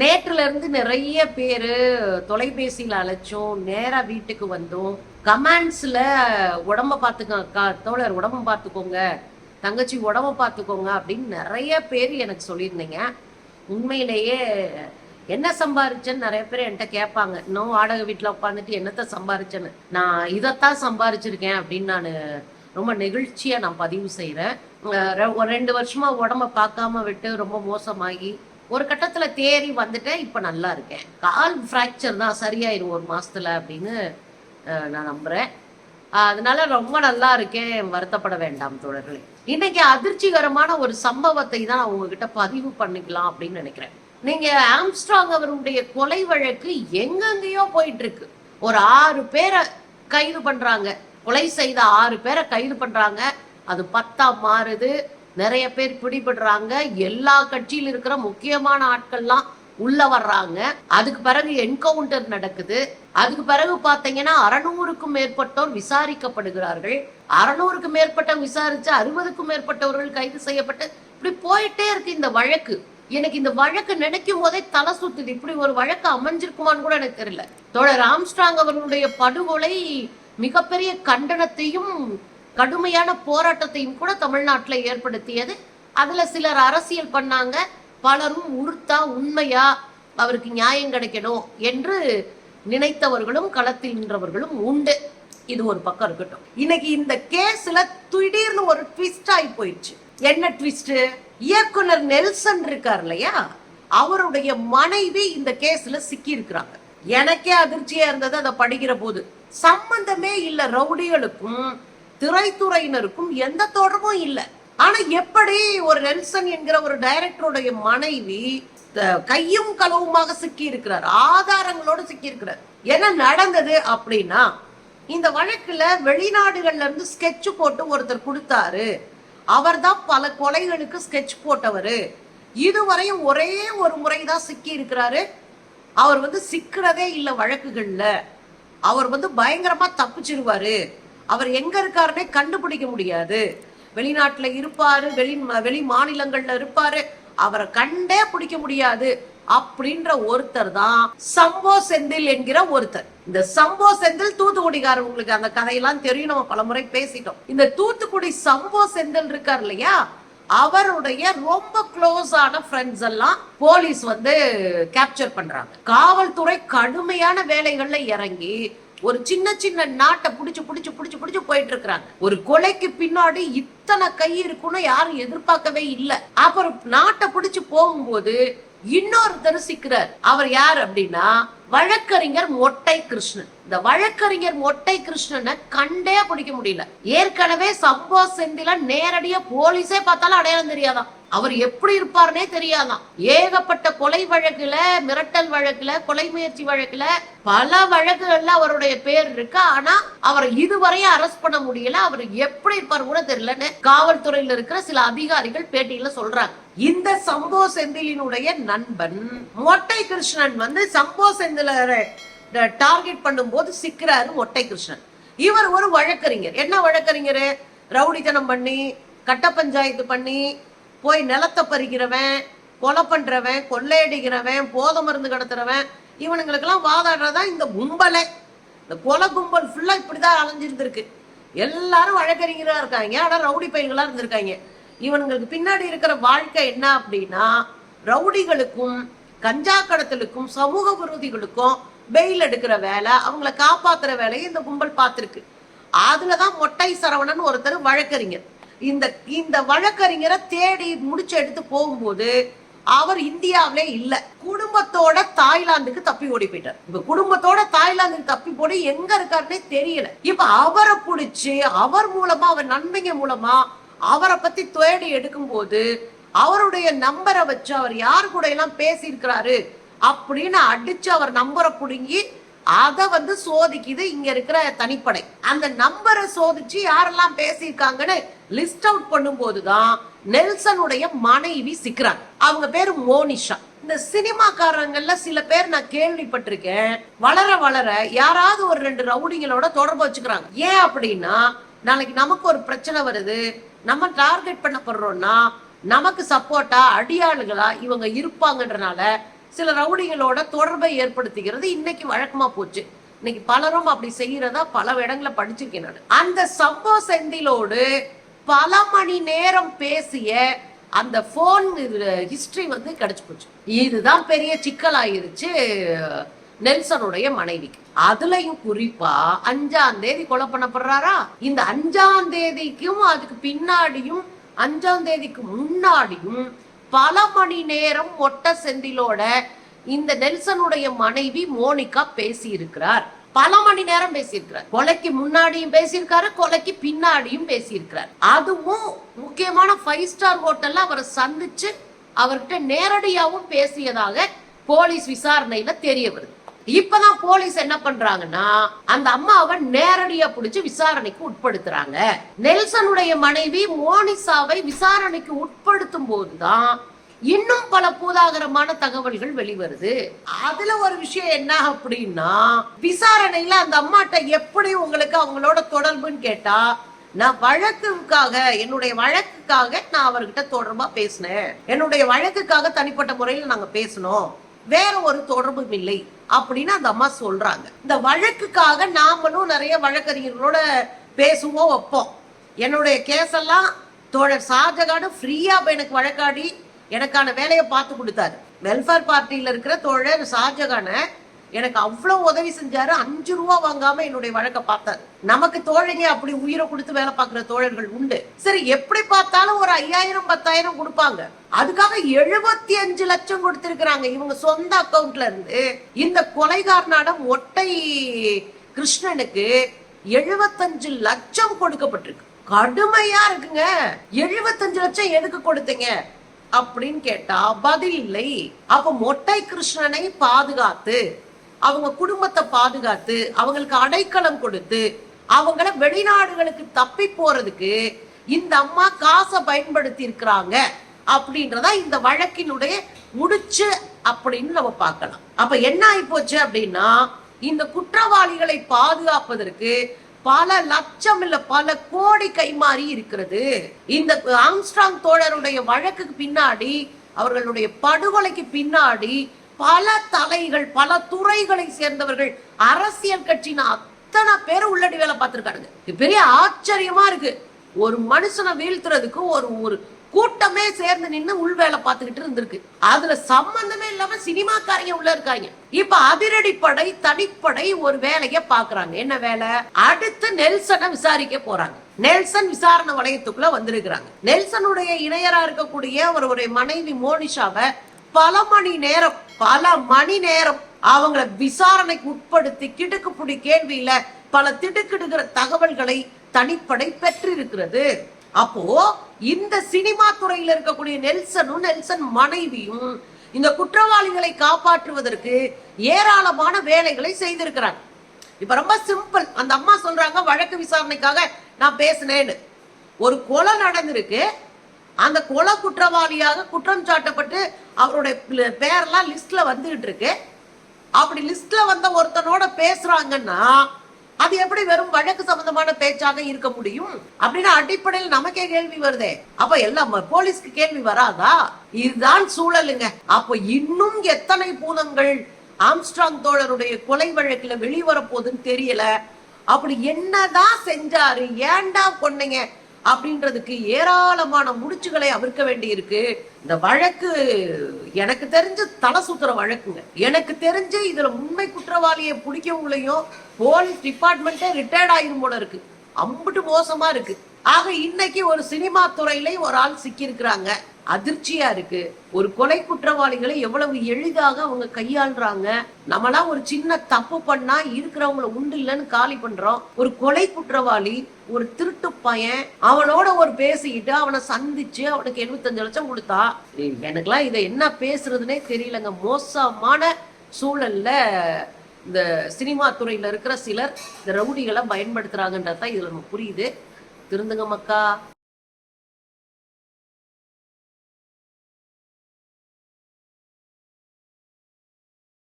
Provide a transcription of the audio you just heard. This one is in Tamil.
நேற்றுல இருந்து நிறைய பேரு தொலைபேசியில அழைச்சோம் நேரா வீட்டுக்கு வந்தோம். கமெண்ட்ஸ்ல உடம்ப பாத்துக்கோ தோழர் உடம்ப பார்த்துக்கோங்க தங்கச்சி உடம்ப பார்த்துக்கோங்க அப்படின்னு நிறைய பேர் எனக்கு சொல்லியிருந்தீங்க. உண்மையிலேயே என்ன சம்பாரிச்சேன்னு நிறைய பேர் என்கிட்ட கேட்பாங்க. இன்னும் வாடகை வீட்டில் உட்காந்துட்டு என்னத்த சம்பாரிச்சேன்னு? நான் இதைத்தான் சம்பாரிச்சிருக்கேன் அப்படின்னு நான் ரொம்ப நெகிழ்ச்சியாக நான் பதிவு செய்கிறேன் ரெண்டு வருஷமா உடம்ப பார்க்காம விட்டு ரொம்ப மோசமாகி ஒரு கட்டத்துல தேறி வந்துட்டேன். இப்ப நல்லா இருக்கேன். கால் ஃப்ராக்சர் தான் சரியாயிரும் ஒரு மாசத்துல அப்படின்னு நான் நம்புறேன். அதனால ரொம்ப நல்லா இருக்கேன். வருத்தப்பட வேண்டாம் தோழர்களே. இன்னைக்கு அதிர்ச்சிகரமான ஒரு சம்பவத்தை தான் நான் உங்ககிட்ட பதிவு பண்ணிக்கலாம் அப்படின்னு நினைக்கிறேன். நீங்க ஆம்ஸ்ட்ராங் அவருடைய கொலை வழக்கு எங்கெங்கேயோ போயிட்டு இருக்கு ஒரு ஆறு பேரை கைது பண்றாங்க. கொலை செய்த ஆறு பேரை கைது பண்றாங்க. அது பத்தா மாறுது. நிறைய பேர் பிடிபடுறாங்க. எல்லா கட்சியில் இருக்கிற முக்கியமான ஆட்கள்லாம் உள்ள வர்றாங்க. அதுக்கு பிறகு என்கவுண்டர் நடக்குது. அதுக்கு பிறகு பாத்தீங்கன்னா அறநூறுக்கும் மேற்பட்டோர் விசாரிக்கப்படுகிறார்கள். அறநூறுக்கும் மேற்பட்டவங்க விசாரிச்சு அறுபதுக்கும் மேற்பட்டவர்கள் கைது செய்யப்பட்டு இப்படி போயிட்டே இருக்கு இந்த வழக்கு. எனக்கு இந்த வழக்கு நினைக்கும் போதே தலை சுத்துது. இப்படி ஒரு வழக்கு அமைஞ்சிருக்குமான்னு கூட எனக்கு தெரியல. தோழர் ஆம்ஸ்ட்ராங் அவர்களுடைய படுகொலை மிகப்பெரிய கண்டனத்தையும் கடுமையான போராட்டத்தையும் கூட தமிழ்நாட்டில் ஏற்படுத்தியது. அதுல சிலர் அரசியல் பண்ணாங்க. பலரும் உறுத்தா உண்மையா அவருக்கு நியாயம் கிடைக்கணும் என்று நினைத்தவர்களும் களத்தில் நின்றவர்களும் உண்டு. இது ஒரு பக்கம் இருக்கட்டும். இன்னைக்கு இந்த கேஸ்ல திடீர்னு ஒரு ட்விஸ்ட் ஆகி போயிடுச்சு. என்ன ட்விஸ்ட் இயக்குனர் நெல்சன் இருக்கார் இல்லையா? அவருடைய மனைவி இந்த கேஸ்ல சிக்கி இருக்கிறாங்க எனக்கே அதிர்ச்சியா இருந்தது அதை படிக்கிற போது. சம்பந்தமே இல்ல ரவுடிகளுக்கும் திரைத்துறையினருக்கும் எந்த தொடர்பும் இல்லை. ஆனா எப்படி ஒரு நெல்சன் என்கிற ஒரு டைரக்டருடைய மனைவி கையும் களவுமாக சிக்கி இருக்கிறார் ஆதாரங்களோட சிக்கி இருக்கிறார் என்ன நடந்தது அப்படின்னா இந்த வழக்குல வெளிநாடுகள்ல இருந்து ஸ்கெட்ச் போட்டு ஒருத்தர் கொடுத்தாரு. அவர் தான் பல கொலைகளுக்கு ஸ்கெட்ச் போட்டவர். இதுவரையும் ஒரே ஒரு முறைதான் சிக்கி இருக்கிறாரு அவர் வந்து சிக்கிறதே இல்லை வழக்குகள்ல. அவர் வந்து பயங்கரமா தப்பிச்சிருவாரு. அவர் எங்க இருக்காருன்னே கண்டுபிடிக்க முடியாது. வெளிநாட்டுல இருப்பாரு வெளி வெளி மாநிலங்கள்ல இருப்பாரு. அவரை கண்டே பிடிக்க முடியாது. அப்படின்ற ஒருத்தர் தான் சம்போ செந்தில் என்கிற ஒருத்தர். இந்த சம்போ செந்தில் தூத்துக்குடிக்கார உங்களுக்கு அந்த கதையெல்லாம் தெரியும். நம்ம பலமுறை பேசிட்டோம். இந்த தூத்துக்குடி சம்போ செந்தில் இருக்கார் இல்லையா? அவருடைய ரொம்ப க்ளோஸ் ஆன ஃப்ரெண்ட்ஸ் எல்லாம் போலீஸ் வந்து கேப்சர் பண்றாங்க. காவல்துறை கடுமையான வேலைகள்ல இறங்கி ஒரு சின்ன சின்ன நாட்டை பிடிச்சி பிடிச்சி புடிச்சு பிடிச்சி போயிட்டு இருக்கிறாங்க ஒரு கொலைக்கு பின்னாடி இத்தனை கை இருக்குன்னு யாரும் எதிர்பார்க்கவே இல்லை. அப்புறம் நாட்டை பிடிச்சி போகும்போது இன்னொருத்தர் சிக்கிறார். அவர் யார் அப்படின்னா வழக்கறிஞர் மொட்டை கிருஷ்ணன். இந்த வழக்கறிஞர் மொட்டை கிருஷ்ணனை கண்டே பிடிக்க முடியல. ஏற்கனவே சம்போ செந்தில நேரடியா போலீஸே பார்த்தாலும் அடையாளம் தெரியாதான். அவர் எப்படி இருப்பார்னே தெரியாதாம் ஏகப்பட்ட கொலை வழக்குல மிரட்டல் வழக்குல கொலை முயற்சி வழக்குல பல வழக்குகள்ல அவருடைய பேர் இருக்கு. ஆனா அவரை இதுவரையும் அரெஸ்ட் பண்ண முடியல. அவர் எப்படி இருப்பார் கூட தெரியலன்னு காவல்துறையில இருக்கிற சில அதிகாரிகள் பேட்டியில சொல்றாங்க. இந்த சம்போ செந்திலினுடைய நண்பன் மொட்டை கிருஷ்ணன் வந்து சம்போ செந்தில டார்கெட் பண்ணும்போது சிக்கிறாரு மொட்டை கிருஷ்ணன். இவர் ஒரு வழக்கறிஞர். என்ன வழக்கறிஞர்? ரவுடித்தனம் பண்ணி கட்ட பஞ்சாயத்து பண்ணி போய் நிலத்தை பறிக்கிறவன் கொலை பண்றவன் கொள்ளையடிக்கிறவன் போதை மருந்து கடத்துறவன் இவனுங்களுக்கெல்லாம் வாதாடுறதா இந்த கும்பலே. இந்த கொலை கும்பல் ஃபுல்லா இப்படிதான் அலைஞ்சிருந்திருக்கு. எல்லாரும் வழக்கறிஞரா இருக்காங்க. ஆனா ரவுடி பையங்களா இருந்திருக்காங்க. இவனுங்களுக்கு பின்னாடி இருக்கிற வாழ்க்கை என்ன அப்படின்னா ரவுடிகளுக்கும் கஞ்சா கடத்தலுக்கும் சமூக விரோதிகளுக்கும் பெயில் எடுக்கிற வேலை அவங்கள காப்பாத்துற வேலையை இந்த கும்பல் பார்த்துருக்கு. அதுலதான் மொட்டை சரவணன் ஒருத்தர் வழக்கறிஞர். இந்த இந்த வழக்கறிஞரை தேடி முடிச்சு எடுத்து போகும்போது அவர் இந்தியாவிலே இல்ல. குடும்பத்தோட தாய்லாந்துக்கு தப்பி ஓடி போயிட்டார். இப்ப குடும்பத்தோட தாய்லாந்துக்கு தப்பி போடி எங்க இருக்காருன்னே தெரியல. இப்ப அவரை புடிச்சு அவர் மூலமா அவர் நன்மைங்க மூலமா அவரை பத்தி தேடி எடுக்கும் போது அவருடைய நம்பரை வச்சு அவர் யார் கூட எல்லாம் பேசி இருக்கிறாரு அப்படின்னு அடிச்சு அவர் நம்பரை புடுங்கி அத வந்து சோதிக்குது இங்க இருக்கிற தனிப்படை. அந்த நம்பரை சோதிச்சு யாரெல்லாம் பேசியிருக்காங்கன்னு லிஸ்ட் அவுட் பண்ணும்போது தான் நெல்சனுடைய மனைவி சிக்கிறாங்க அவங்க பேரு மோனிஷா. இந்த சினிமாக்காரங்கள்ல சில பேர் நான் கேள்விப்பட்டிருக்கேன். வளர வளர யாராவது ஒரு ரெண்டு ரவுடிங்களோட தொடர்பு வச்சுக்கிறாங்க. ஏன் அப்படின்னா நாளைக்கு நமக்கு ஒரு பிரச்சனை வருது. நம்ம டார்கெட் பண்ணப்படுறோம்னா நமக்கு சப்போர்ட்டா அடியாளுகளா இவங்க இருப்பாங்கன்றனால சில ரவுடிகளோட தொடர்பை ஏற்படுத்திக்கிறது இன்னைக்கு வழக்கமா போச்சு. இன்னைக்கு பலரும் அப்படி செய்யறதா பல இடங்களை படிச்சிருக்கேன் நான். அந்த சம்பவ செந்திலோடு பல மணி நேரம் பேசிய அந்த போன் ஹிஸ்டரி வந்து கிடைச்சு போச்சு. இதுதான் பெரிய சிக்கலாயிருச்சு நெல்சனுடைய மனைவிக்கு. அதுலயும் குறிப்பா அஞ்சாம் தேதி கொலை பண்ணப்படுறாரா? இந்த அஞ்சாம் தேதிக்கும் அதுக்கு பின்னாடியும் அஞ்சாம் தேதிக்கு முன்னாடியும் பல மணி நேரம் ஒட்ட செந்திலோட இந்த நெல்சனுடைய மனைவி மோனிகா பேசி இருக்கிறார் பல மணி நேரம் பேசியிருக்கிறார். கொலைக்கு முன்னாடியும் பேசியிருக்காரு கொலைக்கு பின்னாடியும் பேசியிருக்கிறார். அதுவும் முக்கியமான ஃபைவ் ஸ்டார் ஹோட்டல்ல அவரை சந்திச்சு அவர்கிட்ட நேரடியாவும் பேசியதாக போலீஸ் விசாரணையில தெரிய வருது. இப்பதான் போலீஸ் என்ன பண்றாங்கன்னா அந்த அம்மாவை நேரடியா பிடிச்சு விசாரணைக்கு உட்படுத்துறாங்க. நெல்சனுடைய மனைவி மோனிசாவை விசாரணைக்கு உட்படுத்தும் போதுதான் இன்னும் பல பூதாகரமான தகவல்கள் வெளிவருது. அதுல ஒரு விஷயம் என்ன அப்படின்னா விசாரணையில அந்த அம்மாட்ட எப்படி உங்களுக்கு அவங்களோட தொடர்புன்னு கேட்டா நான் வழக்குக்காக என்னுடைய வழக்குக்காக நான் அவர்கிட்ட தொடர்பா பேசினேன். என்னுடைய வழக்குக்காக தனிப்பட்ட முறையில் நாங்க பேசணும் வேற ஒரு தொடர்பும் இல்லை அப்படின்னு அந்த அம்மா சொல்றாங்க. இந்த வழக்குக்காக நாமளும் நிறைய வழக்கறிஞர்களோட பேசுவோம் வைப்போம். என்னுடைய கேஸ் எல்லாம் தோழர் ஷாஜகான் ஃப்ரீயா எனக்கு வழக்காடி எனக்கான வேலையை பார்த்து கொடுத்தாரு. வெல்ஃபேர் பார்ட்டியில் இருக்கிற தோழர் ஷாஜகானை எனக்கு அவ்வளவு உதவி செஞ்சாரு. அஞ்சு ரூபா வாங்காம என்னுடைய வழக்க பார்த்தாரு. நமக்கு தோழங்க அப்படி உயிரை கொடுத்து வேலை பார்க்குற தோழர்கள் உண்டு. சரி எப்படி பார்த்தாலும் ஒரு ஐயாயிரம் பத்தாயிரம் கொடுப்பாங்க. அதுக்காக எழுபத்தி அஞ்சு லட்சம் கொடுத்திருக்கிறாங்க. இவங்க சொந்த அக்கவுண்ட்ல இருந்து இந்த கொலைகாரனாடம் ஒட்டை கிருஷ்ணனுக்கு எழுபத்தஞ்சு லட்சம் கொடுக்கப்பட்டிருக்கு. கடுமையா இருக்குங்க. எழுபத்தஞ்சு லட்சம் எதுக்கு கொடுத்தீங்க? அப்படின்னு கேட்டா பதில் இல்லை. அப்ப மொட்டை கிருஷ்ணனை பாதுகாத்து அவங்க குடும்பத்தை பாதுகாத்து அவங்களுக்கு அடைக்கலம் கொடுத்து அவங்கள வெளிநாடுகளுக்கு தப்பி போறதுக்கு இந்த அம்மா காசை பயன்படுத்தி இருக்கிறாங்க அப்படின்றதா இந்த வழக்கினுடைய முடிச்சு அப்படின்னு நம்ம பார்க்கலாம். அப்ப என்ன ஆயிப்போச்சு அப்படின்னா இந்த குற்றவாளிகளை பாதுகாப்பதற்கு பல லட்சம் இல்ல பல கோடி கைமாறி இருக்கிறது. இந்த ஆம்ஸ்ட்ராங் தோழருடைய வழக்குக்கு பின்னாடி அவர்களுடைய படுகொலைக்கு பின்னாடி பல தலைகள் பல துறைகளை சேர்ந்தவர்கள் அரசியல் கட்சியின் அத்தனை பேர் உள்ளடி வேலை பார்த்திருக்காருங்க பெரிய ஆச்சரியமா இருக்கு. ஒரு மனுஷனை வீழ்த்துறதுக்கு ஒரு ஒரு கூட்டமே சேர்ந்து நின்னு உள் வேலை பார்த்துக்கிட்டு இருந்திருக்கு. அதுல சம்பந்தமே இல்லாம சினிமாக்காரங்க உள்ள இருக்காங்க. இப்ப அதிரடிப்படை தனிப்படை ஒரு வேலைய பாக்குறாங்க என்ன வேலை? அடுத்து நெல்சனை விசாரிக்க போறாங்க. நெல்சன் விசாரணை வளையத்துக்குள்ள வந்திருக்கிறாங்க. நெல்சனுடைய இணையரா இருக்கக்கூடிய அவருடைய மனைவி மோனிஷாவை பல மணி நேரம் பல மணி நேரம் அவங்கள விசாரணைக்கு உட்படுத்தி கிடுக்குப்புடி கேள்வியில பல திடுக்கிடுகிற தகவல்களை தனிப்படை பெற்றிருக்கிறது. அப்போ இந்த சினிமா துறையில இருக்கக்கூடிய நெல்சனும் நெல்சன் மனைவியும் இந்த குற்றவாளிகளை காப்பாற்றுவதற்கு ஏராளமான வேலைகளை செய்திருக்கிறாங்க. இப்ப ரொம்ப சிம்பிள். அந்த அம்மா சொல்றாங்க வழக்கு விசாரணைக்காக நான் பேசினேன்னு. ஒரு கொலை நடந்திருக்கு. அந்த கொலை குற்றவாளியாக குற்றம் சாட்டப்பட்டு அவருடைய பேரெல்லாம் லிஸ்ட்ல வந்துகிட்டு இருக்கு. அப்படி லிஸ்ட்ல வந்த ஒருத்தனோட பேசுறாங்கன்னா அது எப்படி வெறும் வழக்கு சம்பந்தமான பேச்சாக இருக்க முடியும்? அப்படின்னு அடிப்படையில் நமக்கே கேள்வி வருதே. அப்ப எல்லாம் போலீஸ்க்கு கேள்வி வராதா? இதுதான் சூழலுங்க. அப்ப இன்னும் எத்தனை பூதங்கள் ஆம்ஸ்ட்ராங் தோழருடைய கொலை வழக்குல வெளிவர போகுதுன்னு தெரியல. அப்படி என்னதான் செஞ்சாரு? ஏன்டா கொன்னீங்க அப்படின்றதுக்கு ஏராளமான முடிச்சுகளை அவிர்க்க வேண்டியிருக்கு. இந்த வழக்கு எனக்கு தெரிஞ்சு தலை சுத்துற வழக்குங்க. எனக்கு தெரிஞ்சு இதுல உண்மை குற்றவாளியை பிடிக்கவங்களையும் போலீஸ் டிபார்ட்மெண்ட்டே ரிட்டையர்ட் ஆயிரும் போல இருக்கு. அம்புட்டு மோசமா இருக்கு. ஆக இன்னைக்கு ஒரு சினிமா துறையில ஒரு ஆள் சிக்கியிருக்கிறாங்க. அதிர்ச்சியா இருக்கு. ஒரு கொலை குற்றவாளிகளை எவ்வளவு எளிதாக அவங்க கையாளுறாங்க. நம்மளாம் ஒரு சின்ன தப்பு பண்ணா இருக்கிறவங்கள உண்டு இல்லைன்னு காலி பண்றோம். ஒரு கொலை குற்றவாளி ஒரு திருட்டு பையன் அவனோட ஒரு பேசிக்கிட்டு அவனை சந்திச்சு அவனுக்கு எழுபத்தஞ்சு லட்சம் கொடுத்தா எனக்குலாம் இதை என்ன பேசுறதுனே தெரியலங்க. மோசமான சூழல்ல இந்த சினிமா துறையில இருக்கிற சிலர் இந்த ரவுடிகளை பயன்படுத்துறாங்கன்றதான் இதுல நமக்கு புரியுது. திருந்துங்க மக்கா.